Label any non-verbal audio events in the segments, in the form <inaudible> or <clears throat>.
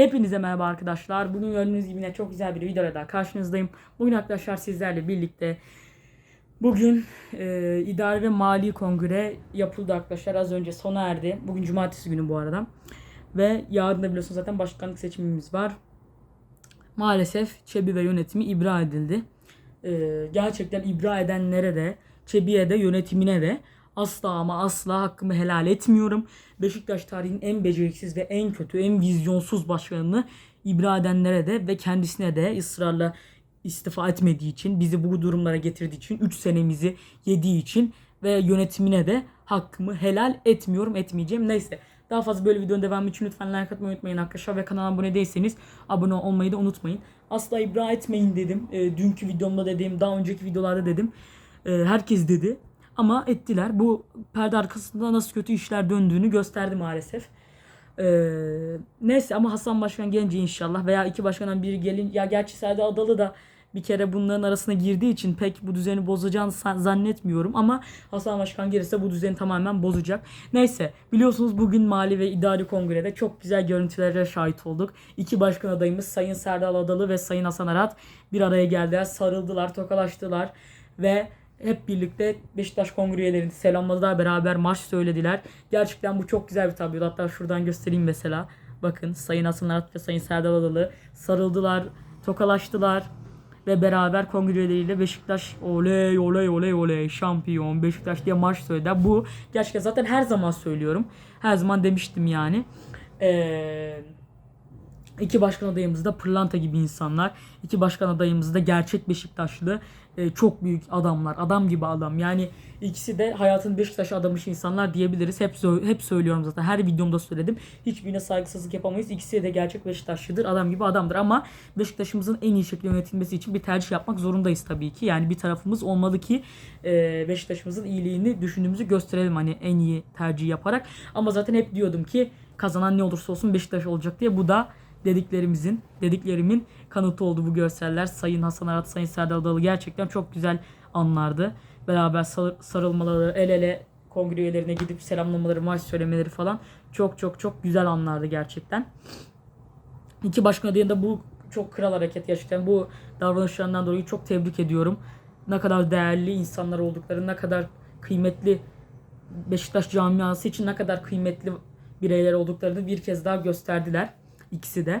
Hepinize merhaba arkadaşlar. Bugün gördüğünüz gibi yine çok güzel bir videoyla daha karşınızdayım. Bugün arkadaşlar sizlerle birlikte bugün e, idari ve mali kongre yapıldı arkadaşlar. Az önce sona erdi. Bugün cumartesi günü bu arada. Ve yarın da biliyorsunuz zaten başkanlık seçimimiz var. Maalesef Çebi ve yönetimi ibra edildi. E, gerçekten ibra edenlere de Çebi'ye de yönetimine de asla ama asla hakkımı helal etmiyorum. Beşiktaş tarihinin en beceriksiz ve en kötü, en vizyonsuz başkanını ibra edenlere de ve kendisine de ısrarla istifa etmediği için, bizi bu durumlara getirdiği için, 3 senemizi yediği için ve yönetimine de hakkımı helal etmiyorum, etmeyeceğim. Neyse. Daha fazla böyle videonun devamı için lütfen like atmayı unutmayın arkadaşlar ve kanala abone değilseniz abone olmayı da unutmayın. Asla ibra etmeyin dedim. E, dünkü videomda dedim, daha önceki videolarda dedim. E, herkes dedi. Ama ettiler. Bu perde arkasında nasıl kötü işler döndüğünü gösterdi maalesef. Ee, neyse ama Hasan Başkan gelince inşallah veya iki başkandan biri gelin ya gerçi Serdar Adalı da bir kere bunların arasına girdiği için pek bu düzeni bozacağını zannetmiyorum ama Hasan Başkan gelirse bu düzeni tamamen bozacak. Neyse biliyorsunuz bugün Mali ve İdari Kongre'de çok güzel görüntülere şahit olduk. İki başkan adayımız Sayın Serdar Adalı ve Sayın Hasan Arat bir araya geldiler, sarıldılar, tokalaştılar ve hep birlikte Beşiktaş kongre üyelerini selamladılar. Beraber marş söylediler. Gerçekten bu çok güzel bir tablo. Hatta şuradan göstereyim mesela. Bakın Sayın Hasan Arat ve Sayın Serdar Adalı sarıldılar, tokalaştılar ve beraber kongre üyeleriyle Beşiktaş oley oley oley oley şampiyon Beşiktaş diye marş söylediler. Bu gerçekten zaten her zaman söylüyorum. Her zaman demiştim yani. Eee İki başkan adayımız da pırlanta gibi insanlar. İki başkan adayımız da gerçek Beşiktaşlı. e, çok büyük adamlar. Adam gibi adam. Yani ikisi de hayatın Beşiktaş'a adamış insanlar diyebiliriz. Hep hep söylüyorum zaten. Her videomda söyledim. Hiçbirine saygısızlık yapamayız. İkisi de gerçek Beşiktaşlıdır. Adam gibi adamdır ama Beşiktaş'ımızın en iyi şekilde yönetilmesi için bir tercih yapmak zorundayız tabii ki. Yani bir tarafımız olmalı ki e, Beşiktaş'ımızın iyiliğini düşündüğümüzü gösterelim hani en iyi tercih yaparak. Ama zaten hep diyordum ki kazanan ne olursa olsun Beşiktaş olacak diye. Bu da dediklerimizin, dediklerimin kanıtı oldu bu görseller. Sayın Hasan Arat, Sayın Serdar Adalı gerçekten çok güzel anlardı. Beraber sar- sarılmaları, el ele kongre üyelerine gidip selamlamaları, marş söylemeleri falan çok çok çok güzel anlardı gerçekten. İki başkan adayında bu çok kral hareket gerçekten. Bu davranışlarından dolayı çok tebrik ediyorum. Ne kadar değerli insanlar olduklarını, ne kadar kıymetli Beşiktaş camiası için ne kadar kıymetli bireyler olduklarını bir kez daha gösterdiler. İkisi de.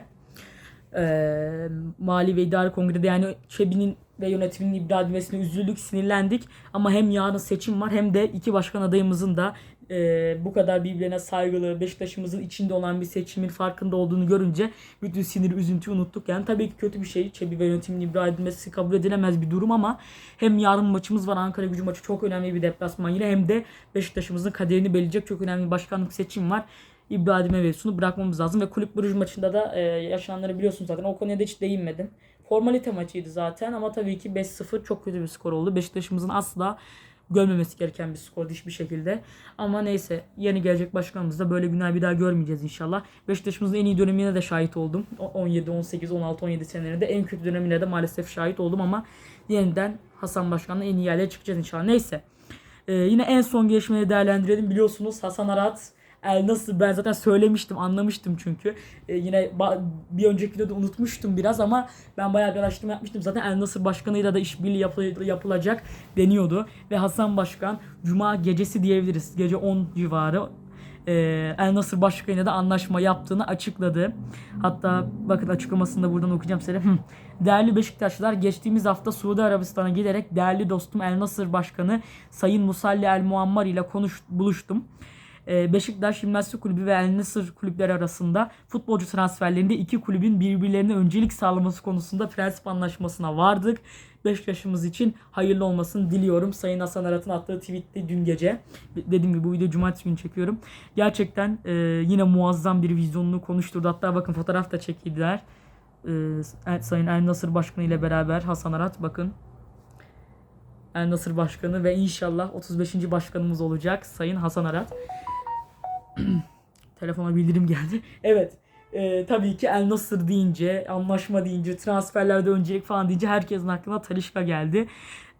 Ee, Mali ve İdari Kongre'de yani Çebi'nin ve yönetiminin ibra edilmesine üzüldük, sinirlendik. Ama hem yarın seçim var hem de iki başkan adayımızın da e, bu kadar birbirine saygılı, Beşiktaş'ımızın içinde olan bir seçimin farkında olduğunu görünce bütün sinir, üzüntüyü unuttuk. Yani tabii ki kötü bir şey. Çebi ve yönetimin ibra edilmesi kabul edilemez bir durum ama hem yarın maçımız var. Ankara gücü maçı çok önemli bir deplasman yine hem de Beşiktaş'ımızın kaderini belirleyecek çok önemli bir başkanlık seçim var. İbra edilme mevzusunu bırakmamız lazım. Ve Kulüp Brugge maçında da e, yaşananları biliyorsunuz zaten. O konuya da hiç değinmedim. Formalite maçıydı zaten ama tabii ki 5-0 çok kötü bir skor oldu. Beşiktaş'ımızın asla görmemesi gereken bir skordu hiçbir şekilde. Ama neyse yeni gelecek başkanımız da böyle günler bir daha görmeyeceğiz inşallah. Beşiktaş'ımızın en iyi dönemine de şahit oldum. O- 17, 18, 16, 17 senelerinde en kötü dönemine de maalesef şahit oldum ama yeniden Hasan Başkan'la en iyi yerlere çıkacağız inşallah. Neyse. Ee, yine en son gelişmeleri değerlendirelim. Biliyorsunuz Hasan Arat El nasıl ben zaten söylemiştim anlamıştım çünkü Ee, yine bir önceki videoda unutmuştum biraz ama ben bayağı bir araştırma yapmıştım zaten El Nasır Başkanı'yla da işbirliği yapı- yapılacak deniyordu ve Hasan Başkan Cuma gecesi diyebiliriz gece 10 civarı e, El Nasır Başkanı'yla da anlaşma yaptığını açıkladı. Hatta bakın açıklamasını da buradan okuyacağım size. Değerli Beşiktaşlılar geçtiğimiz hafta Suudi Arabistan'a giderek değerli dostum El Nasır Başkanı Sayın Musalli El Muammar ile konuş buluştum. Ee, Beşiktaş Jimnastik Kulübü ve El Nasır kulüpleri arasında futbolcu transferlerinde iki kulübün birbirlerine öncelik sağlaması konusunda prensip anlaşmasına vardık. Beşiktaş'ımız için hayırlı olmasını diliyorum. Sayın Hasan Arat'ın attığı tweette dün gece. Dediğim gibi bu video cumartesi günü çekiyorum. Gerçekten e, yine muazzam bir vizyonunu konuşturdu. Hatta bakın fotoğraf da çekildiler. E, Sayın El Nasır Başkanı ile beraber Hasan Arat bakın. El Nasır Başkanı ve inşallah 35. başkanımız olacak Sayın Hasan Arat. <clears throat> Telefona bildirim geldi. <laughs> Evet. e, tabii ki El Nasır deyince, anlaşma deyince, transferlerde öncelik falan deyince herkesin aklına Talişka geldi.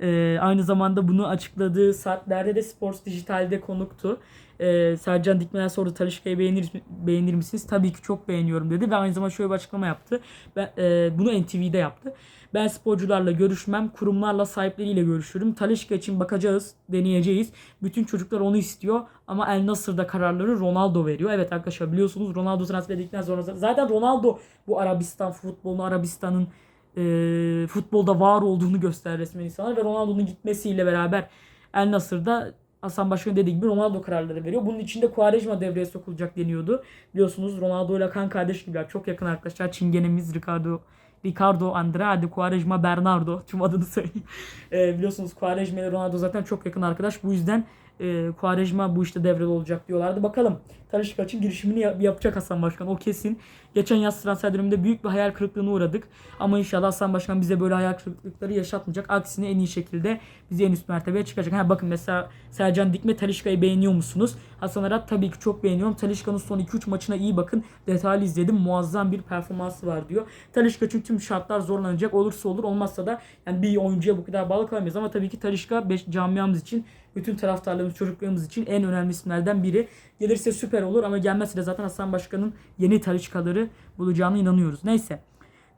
Ee, aynı zamanda bunu açıkladığı saatlerde de Sports Dijital'de konuktu. Ee, Sercan Dikmeler sordu Talişka'yı beğenir, beğenir misiniz? Tabii ki çok beğeniyorum dedi ve aynı zamanda şöyle bir açıklama yaptı. Ben, e, bunu NTV'de yaptı. Ben sporcularla görüşmem, kurumlarla sahipleriyle görüşürüm. Talişka için bakacağız, deneyeceğiz. Bütün çocuklar onu istiyor ama El Nasır'da kararları Ronaldo veriyor. Evet arkadaşlar biliyorsunuz Ronaldo transfer edildikten sonra zaten Ronaldo bu Arabistan futbolunu, Arabistan'ın e, futbolda var olduğunu gösterir resmen insanlar ve Ronaldo'nun gitmesiyle beraber El Nasır'da Hasan Başkan dediği gibi Ronaldo kararları veriyor. Bunun içinde Quaresma devreye sokulacak deniyordu. Biliyorsunuz Ronaldo ile kan kardeş gibiler. Çok yakın arkadaşlar. Çingenemiz Ricardo Ricardo Andrade, Quaresma, Bernardo. Tüm adını söyleyeyim. <laughs> E, biliyorsunuz Quaresma ile Ronaldo zaten çok yakın arkadaş. Bu yüzden e, Quaresma bu işte devrede olacak diyorlardı. Bakalım Talişkaç'ın girişimini yap- yapacak Hasan Başkan. O kesin. Geçen yaz transfer döneminde büyük bir hayal kırıklığına uğradık. Ama inşallah Hasan Başkan bize böyle hayal kırıklıkları yaşatmayacak. Aksine en iyi şekilde bizi en üst mertebeye çıkacak. Ha bakın mesela Sercan Dikme Talişka'yı beğeniyor musunuz? Hasan Arat tabii ki çok beğeniyorum. Talişka'nın son 2-3 maçına iyi bakın. Detaylı izledim. Muazzam bir performansı var diyor. Talişka için tüm şartlar zorlanacak. Olursa olur olmazsa da yani bir oyuncuya bu kadar bağlı kalamayız. Ama tabii ki Talişka beş, camiamız için bütün taraftarlarımız, çocuklarımız için en önemli isimlerden biri. Gelirse süper olur ama gelmezse de zaten Hasan Başkan'ın yeni Talişkaları bulacağına inanıyoruz. Neyse.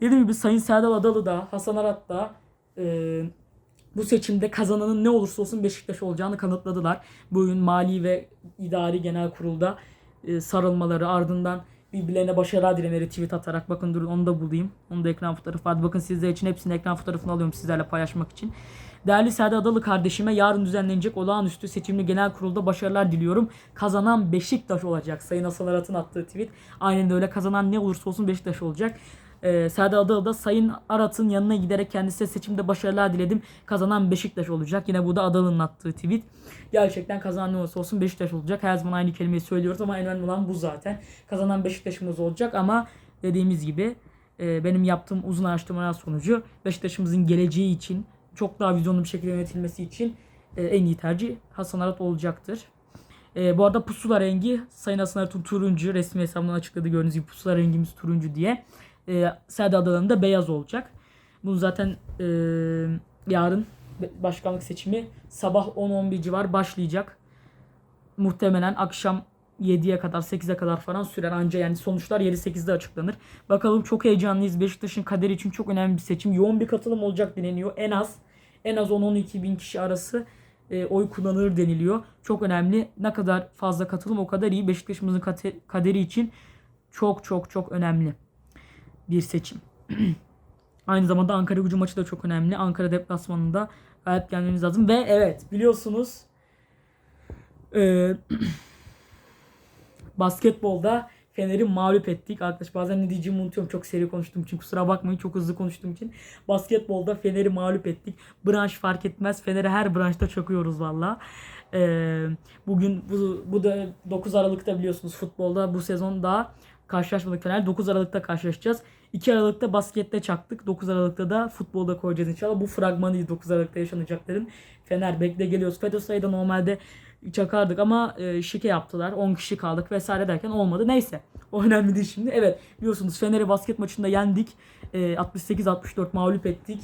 Dediğim gibi Sayın Serdal Adalı da Hasan Arat da e, bu seçimde kazananın ne olursa olsun Beşiktaş olacağını kanıtladılar. Bugün Mali ve İdari Genel Kurulda e, sarılmaları ardından birbirlerine başarılar dilemeleri tweet atarak bakın durun onu da bulayım. Onu da ekran fotoğrafı var. Bakın sizler için hepsini ekran fotoğrafını alıyorum sizlerle paylaşmak için. Değerli Serdar Adalı kardeşime yarın düzenlenecek olağanüstü seçimli genel kurulda başarılar diliyorum. Kazanan Beşiktaş olacak. Sayın Hasan Arat'ın attığı tweet. Aynen de öyle kazanan ne olursa olsun Beşiktaş olacak. Ee, Serdar Adalı da Sayın Arat'ın yanına giderek kendisine seçimde başarılar diledim. Kazanan Beşiktaş olacak. Yine bu da Adalı'nın attığı tweet. Gerçekten kazanan ne olursa olsun Beşiktaş olacak. Her zaman aynı kelimeyi söylüyoruz ama en önemli olan bu zaten. Kazanan Beşiktaş'ımız olacak ama dediğimiz gibi e, benim yaptığım uzun araştırmalar sonucu Beşiktaş'ımızın geleceği için çok daha vizyonlu bir şekilde yönetilmesi için e, en iyi tercih Hasan Arat olacaktır. E, bu arada pusula rengi Sayın Hasan Arat'ın turuncu resmi hesabından açıkladı gördüğünüz gibi pusula rengimiz turuncu diye. E, Serdar Adalı'nın da beyaz olacak. Bunu zaten e, yarın başkanlık seçimi sabah 10-11 civar başlayacak. Muhtemelen akşam 7'ye kadar 8'e kadar falan sürer anca yani sonuçlar 7-8'de açıklanır. Bakalım çok heyecanlıyız. Beşiktaş'ın kaderi için çok önemli bir seçim. Yoğun bir katılım olacak deniliyor. En az en az 10-12 bin kişi arası e, oy kullanılır deniliyor. Çok önemli. Ne kadar fazla katılım o kadar iyi. Beşiktaş'ımızın kaderi için çok çok çok önemli bir seçim. <clears throat> Aynı zamanda Ankara gücü maçı da çok önemli. Ankara deplasmanında galip gelmemiz lazım. Ve evet biliyorsunuz e, <clears throat> basketbolda Fener'i mağlup ettik. Arkadaş bazen ne diyeceğimi unutuyorum. Çok seri konuştuğum için kusura bakmayın. Çok hızlı konuştuğum için. Basketbolda Fener'i mağlup ettik. Branş fark etmez. Fener'i her branşta çakıyoruz valla. Ee, bugün bu, bu da 9 Aralık'ta biliyorsunuz futbolda bu sezon daha karşılaşmadık Fener. 9 Aralık'ta karşılaşacağız. 2 Aralık'ta baskette çaktık. 9 Aralık'ta da futbolda koyacağız inşallah. Bu fragmanıydı 9 Aralık'ta yaşanacakların. Fener bekle geliyoruz. Fedosa'yı da normalde çakardık ama e, şike yaptılar. 10 kişi kaldık vesaire derken olmadı. Neyse. O <laughs> önemli değil şimdi. Evet biliyorsunuz Fener'i basket maçında yendik. E, 68-64 mağlup ettik.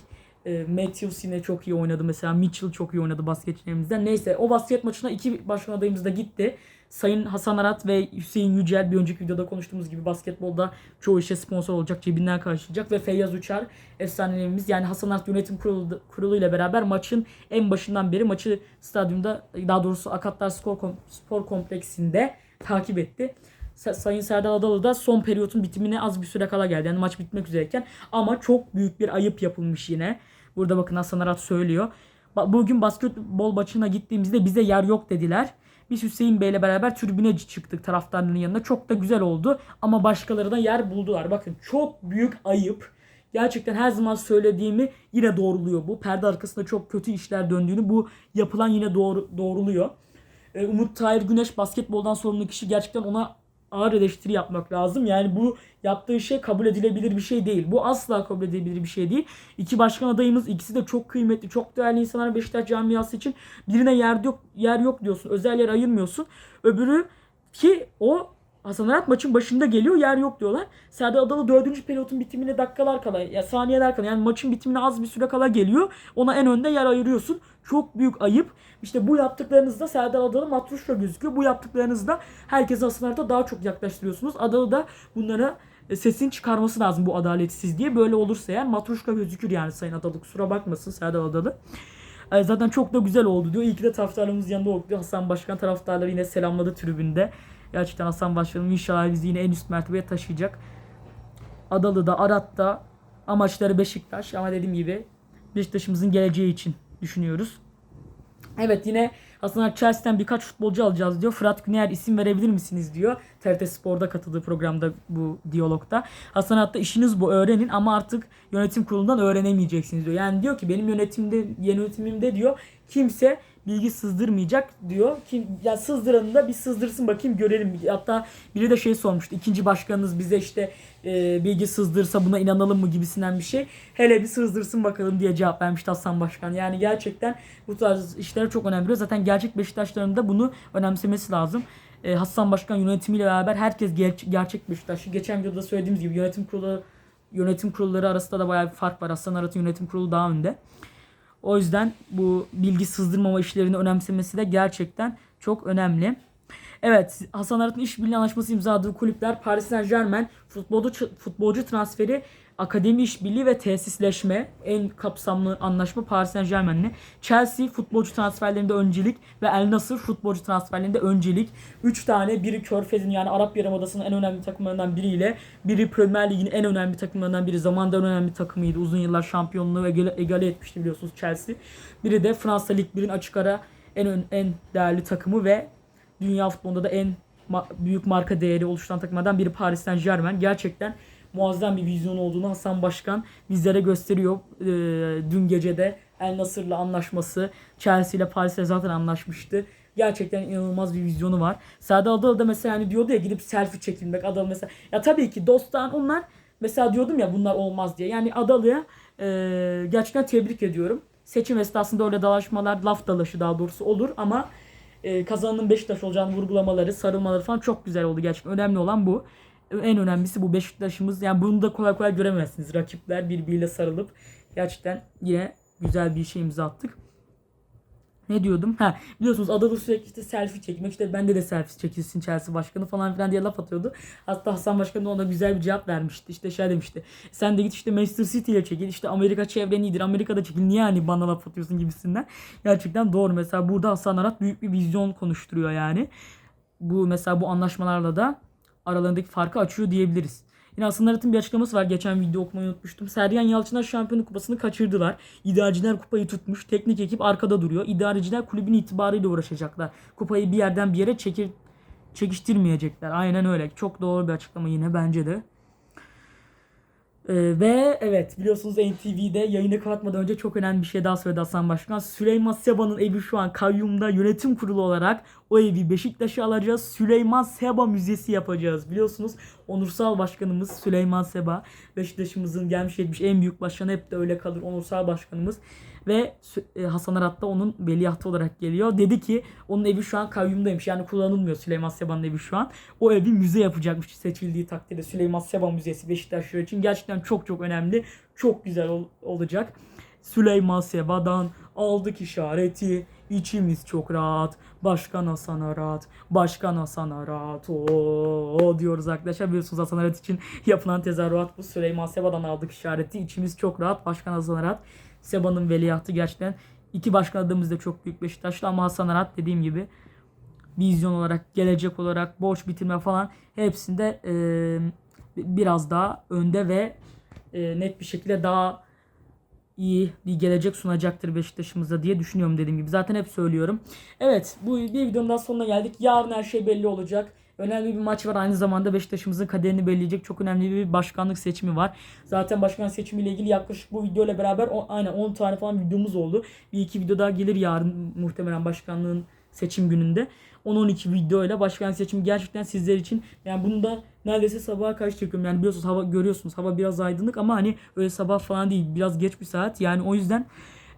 E, Matthews yine çok iyi oynadı mesela. Mitchell çok iyi oynadı basketçilerimizden. Neyse o basket maçına iki başkan adayımız da gitti. Sayın Hasan Arat ve Hüseyin Yücel bir önceki videoda konuştuğumuz gibi basketbolda çoğu işe sponsor olacak, cebinden karşılayacak ve Feyyaz Uçar efsanelerimiz yani Hasan Arat yönetim kurulu, kurulu ile beraber maçın en başından beri maçı stadyumda daha doğrusu Akatlar Spor, Kom- Spor Kompleksinde takip etti. Sa- Sayın Serdar Adalı da son periyotun bitimine az bir süre kala geldi. Yani maç bitmek üzereyken ama çok büyük bir ayıp yapılmış yine. Burada bakın Hasan Arat söylüyor. Bugün basketbol maçına gittiğimizde bize yer yok dediler. Biz Hüseyin Bey'le beraber tribüne çıktık taraftarların yanına. Çok da güzel oldu. Ama başkaları da yer buldular. Bakın çok büyük ayıp. Gerçekten her zaman söylediğimi yine doğruluyor bu. Perde arkasında çok kötü işler döndüğünü bu yapılan yine doğru, doğruluyor. Ee, Umut Tahir Güneş basketboldan sorumlu kişi gerçekten ona ağır eleştiri yapmak lazım. Yani bu yaptığı şey kabul edilebilir bir şey değil. Bu asla kabul edilebilir bir şey değil. İki başkan adayımız ikisi de çok kıymetli, çok değerli insanlar Beşiktaş camiası için. Birine yer yok, yer yok diyorsun. Özel yer ayırmıyorsun. Öbürü ki o Hasan Arat maçın başında geliyor yer yok diyorlar. Serdar Adalı 4. periyotun bitimine dakikalar kala ya saniyeler kala yani maçın bitimine az bir süre kala geliyor. Ona en önde yer ayırıyorsun. Çok büyük ayıp. İşte bu yaptıklarınızda Serdar Adalı matruşla gözüküyor. Bu yaptıklarınızda herkese Arat'a daha çok yaklaştırıyorsunuz. Adalı da bunlara e, sesini çıkarması lazım bu adaletsiz diye. Böyle olursa eğer matruşla gözükür yani Sayın Adalı. Kusura bakmasın Serdar Adalı. E, Zaten çok da güzel oldu diyor. İyi ki de taraftarlarımız yanında oldu. Hasan Başkan taraftarları yine selamladı tribünde. Gerçekten Hasan Başkanım inşallah bizi yine en üst mertebeye taşıyacak. Adalı'da, Arat'ta amaçları Beşiktaş ama dediğim gibi Beşiktaş'ımızın geleceği için düşünüyoruz. Evet yine Arat Chelsea'den birkaç futbolcu alacağız diyor. Fırat Güner isim verebilir misiniz diyor. TRT Spor'da katıldığı programda bu diyalogda. Hasan Arat'ta işiniz bu öğrenin ama artık yönetim kurulundan öğrenemeyeceksiniz diyor. Yani diyor ki benim yönetimde yönetimimde diyor kimse bilgi sızdırmayacak diyor. Kim ya sızdıranı da bir sızdırsın bakayım görelim. Hatta biri de şey sormuştu. İkinci başkanınız bize işte e, bilgi sızdırsa buna inanalım mı gibisinden bir şey. Hele bir sızdırsın bakalım diye cevap vermişti Hasan Başkan. Yani gerçekten bu tarz işler çok önemli. Zaten gerçek Beşiktaşların da bunu önemsemesi lazım. E, Hasan Başkan yönetimiyle beraber herkes ger- gerçek Beşiktaşlı. Geçen videoda söylediğimiz gibi yönetim kurulu yönetim kurulları arasında da bayağı bir fark var. Hasan Arat'ın yönetim kurulu daha önde. O yüzden bu bilgi sızdırmama işlerini önemsemesi de gerçekten çok önemli. Evet Hasan Arat'ın işbirliği anlaşması imzaladığı kulüpler Paris Saint Germain futbolcu, futbolcu transferi akademi işbirliği ve tesisleşme en kapsamlı anlaşma Paris Saint Germain'le. Chelsea futbolcu transferlerinde öncelik ve El Nasır futbolcu transferlerinde öncelik. 3 tane biri Körfez'in yani Arap Yarımadası'nın en önemli takımlarından biriyle biri Premier Lig'in en önemli takımlarından biri. Zamanda en önemli takımıydı. Uzun yıllar şampiyonluğu egale, egale etmişti biliyorsunuz Chelsea. Biri de Fransa Lig 1'in açık ara en ön- en değerli takımı ve dünya futbolunda da en ma- büyük marka değeri oluşturan takımlardan biri Paris Saint Germain. Gerçekten muazzam bir vizyon olduğunu Hasan Başkan bizlere gösteriyor. Ee, dün gece de El Nasır'la anlaşması, Chelsea ile Paris'le zaten anlaşmıştı. Gerçekten inanılmaz bir vizyonu var. Serdar Adalı da mesela hani diyordu ya gidip selfie çekilmek Adalı mesela. Ya tabii ki dosttan onlar mesela diyordum ya bunlar olmaz diye. Yani Adalı'ya e, gerçekten tebrik ediyorum. Seçim esnasında öyle dalaşmalar, laf dalaşı daha doğrusu olur ama e, kazananın Beşiktaş olacağını vurgulamaları, sarılmaları falan çok güzel oldu gerçekten. Önemli olan bu. En önemlisi bu Beşiktaş'ımız. Yani bunu da kolay kolay göremezsiniz. Rakipler birbiriyle sarılıp gerçekten yine güzel bir şey imza attık. Ne diyordum? Ha biliyorsunuz Adalı sürekli işte selfie çekmek işte bende de selfie çekilsin Chelsea başkanı falan filan diye laf atıyordu. Hatta Hasan Başkan da ona güzel bir cevap vermişti. İşte şey demişti. Sen de git işte Manchester City ile çekil. İşte Amerika çevren iyidir. Amerika'da çekil. Niye hani bana laf atıyorsun gibisinden. Gerçekten doğru. Mesela burada Hasan Arat büyük bir vizyon konuşturuyor yani. Bu mesela bu anlaşmalarla da aralarındaki farkı açıyor diyebiliriz. Yine Hasan Arat'ın bir açıklaması var. Geçen video okumayı unutmuştum. Sergen Yalçınlar şampiyonluk kupasını kaçırdılar. İdareciler kupayı tutmuş. Teknik ekip arkada duruyor. İdareciler kulübün itibarıyla uğraşacaklar. Kupayı bir yerden bir yere çekir, çekiştirmeyecekler. Aynen öyle. Çok doğru bir açıklama yine bence de. Ee, ve evet biliyorsunuz NTV'de yayını kapatmadan önce çok önemli bir şey daha söyledi Hasan Başkan. Süleyman Seba'nın evi şu an kayyumda yönetim kurulu olarak o evi Beşiktaş'a alacağız. Süleyman Seba Müzesi yapacağız. Biliyorsunuz onursal başkanımız Süleyman Seba. Beşiktaş'ımızın gelmiş geçmiş en büyük başkanı hep de öyle kalır onursal başkanımız. Ve e, Hasan Arat da onun veliahtı olarak geliyor. Dedi ki onun evi şu an kayyumdaymış. Yani kullanılmıyor Süleyman Seba'nın evi şu an. O evi müze yapacakmış seçildiği takdirde. Süleyman Seba Müzesi Beşiktaşlar için gerçekten çok çok önemli. Çok güzel ol- olacak. Süleyman Seba'dan aldık işareti. İçimiz çok rahat. Başkan Hasan Arat. Başkan Hasan Arat. Oo diyoruz arkadaşlar. Biliyorsunuz Hasan Arat için yapılan tezahürat bu. Süleyman Seba'dan aldık işareti. İçimiz çok rahat. Başkan Hasan Arat. Seba'nın veliahtı gerçekten. iki başkan adımız da çok büyük Beşiktaşlı ama Hasan Arat dediğim gibi vizyon olarak, gelecek olarak, borç bitirme falan hepsinde e, biraz daha önde ve e, net bir şekilde daha iyi bir gelecek sunacaktır Beşiktaş'ımıza diye düşünüyorum dediğim gibi. Zaten hep söylüyorum. Evet bu bir videonun daha sonuna geldik. Yarın her şey belli olacak. Önemli bir maç var. Aynı zamanda Beşiktaş'ımızın kaderini belirleyecek çok önemli bir başkanlık seçimi var. Zaten başkan seçimiyle ilgili yaklaşık bu videoyla beraber o, aynen 10 tane falan videomuz oldu. Bir iki video daha gelir yarın muhtemelen başkanlığın seçim gününde. 10-12 videoyla başkan seçimi gerçekten sizler için yani bunu da neredeyse sabaha karşı çekiyorum. Yani biliyorsunuz hava görüyorsunuz hava biraz aydınlık ama hani öyle sabah falan değil biraz geç bir saat. Yani o yüzden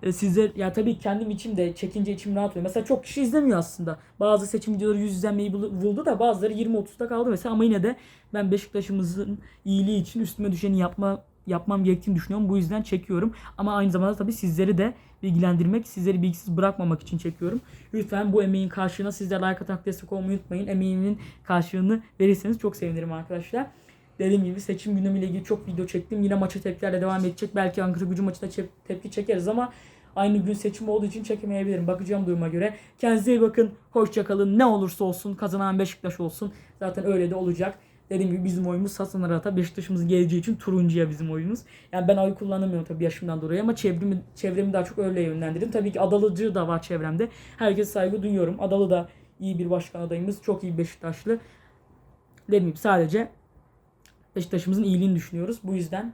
e, sizler ya tabii kendim için de çekince içim rahat oluyor. Mesela çok kişi izlemiyor aslında. Bazı seçim videoları 100 izlenmeyi bul- buldu da bazıları 20-30'da kaldı mesela ama yine de ben Beşiktaş'ımızın iyiliği için üstüme düşeni yapma yapmam gerektiğini düşünüyorum. Bu yüzden çekiyorum. Ama aynı zamanda tabii sizleri de bilgilendirmek, sizleri bilgisiz bırakmamak için çekiyorum. Lütfen bu emeğin karşılığına siz de like atarak destek olmayı unutmayın. Emeğimin karşılığını verirseniz çok sevinirim arkadaşlar. Dediğim gibi seçim gündemiyle ilgili çok video çektim. Yine maça tepkilerle devam edecek. Belki Ankara gücü maçında çep- tepki çekeriz ama aynı gün seçim olduğu için çekemeyebilirim. Bakacağım duruma göre. Kendinize iyi bakın. Hoşça kalın. Ne olursa olsun kazanan Beşiktaş olsun. Zaten öyle de olacak. Dediğim gibi bizim oyumuz Hasan Arat'a Beşiktaş'ımızın geleceği için turuncuya bizim oyumuz. Yani ben oy kullanamıyorum tabii yaşımdan dolayı ama çevremi, çevremi daha çok öyle yönlendirdim. Tabii ki Adalıcı da var çevremde. Herkese saygı duyuyorum. Adalı da iyi bir başkan adayımız. Çok iyi Beşiktaşlı. Dediğim gibi sadece Beşiktaş'ımızın iyiliğini düşünüyoruz. Bu yüzden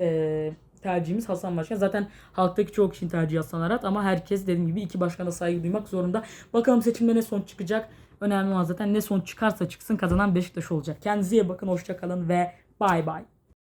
eee, tercihimiz Hasan Başkan. Zaten halktaki çoğu kişinin tercihi Hasan Arat ama herkes dediğim gibi iki başkana saygı duymak zorunda. Bakalım seçimde ne sonuç çıkacak. Önemli olan zaten ne sonuç çıkarsa çıksın kazanan Beşiktaş olacak. Kendinize iyi bakın, hoşça kalın ve bay bay.